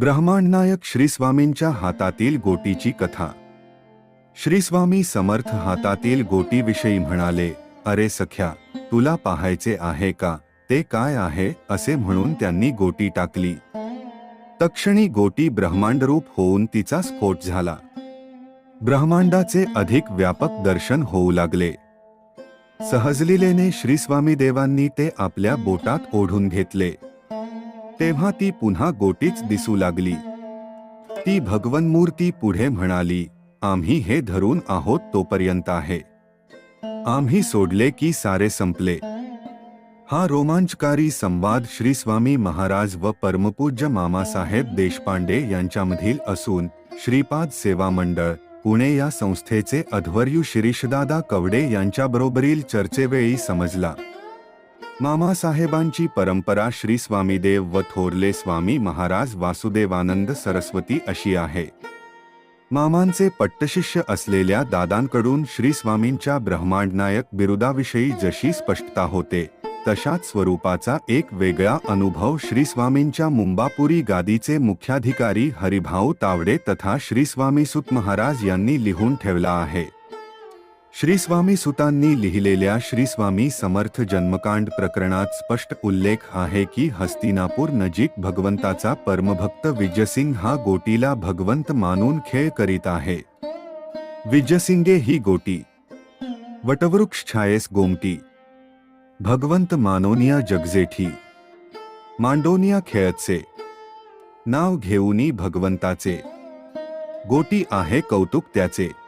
ब्रह्मांडनायक श्रीस्वामींच्या हातातील गोटीची कथा. श्रीस्वामी समर्थ हातातील गोटीविषयी म्हणाले अरे सख्या तुला पाहायचे आहे का? ते काय आहे? असे म्हणून त्यांनी गोटी टाकली. तक्षणी गोटी ब्रह्मांडरूप होऊन तिचा स्फोट झाला. ब्रह्मांडाचे अधिक व्यापक दर्शन होऊ लागले. सहजलीलेने श्रीस्वामी देवांनी ते आपल्या बोटात ओढून घेतले. तेव्हा ती पुन्हा गोटीच दिसू लागली. ती भगवन्मूर्ती पुढे म्हणाली आम्ही हे धरून आहोत तोपर्यंत आहे. आम्ही सोडले की सारे संपले. हा रोमांचकारी संवाद श्री स्वामी महाराज व परमपूज्य मामासाहेब देशपांडे यांच्यामधील असून श्रीपाद सेवा मंडळ पुणे या संस्थेचे अध्वर्यू शिरीषदादा कवडे यांच्याबरोबरील चर्चेवेळी समजला. मामासाहेबांची परंपरा श्री स्वामीदेव व थोरले स्वामी महाराज वासुदेवानंद सरस्वती अशी आहे. मामांचे पट्टशिष्य असलेल्या दादांकडून श्री स्वामींच्या ब्रह्मांडनायक बिरुदाविषयी जशी स्पष्टता होते तशाच स्वरूपाचा एक वेगळा अनुभव श्री स्वामींच्या मुंबापुरी गादीचे मुख्याधिकारी हरिभाऊ तावडे तथा श्री स्वामी सुत महाराज यांनी लिहून ठेवला आहे. श्री स्वामी सुतांनी लिहिलेल्या श्री स्वामी समर्थ जन्मकांड प्रकरणात स्पष्ट उल्लेख आहे की हस्तिनापूर नजीक भगवंताचा परमभक्त विजयसिंग हा गोटीला भगवंत मानून खेळ करीत आहे. विजयसिंगे ही गोटी. वटवृक्ष छायेस गोमटी. भगवंत मानोनिया जगजेठी. मांडोनिया खेळचे नाव घेऊनी भगवंताचे. गोटी आहे कौतुक त्याचे.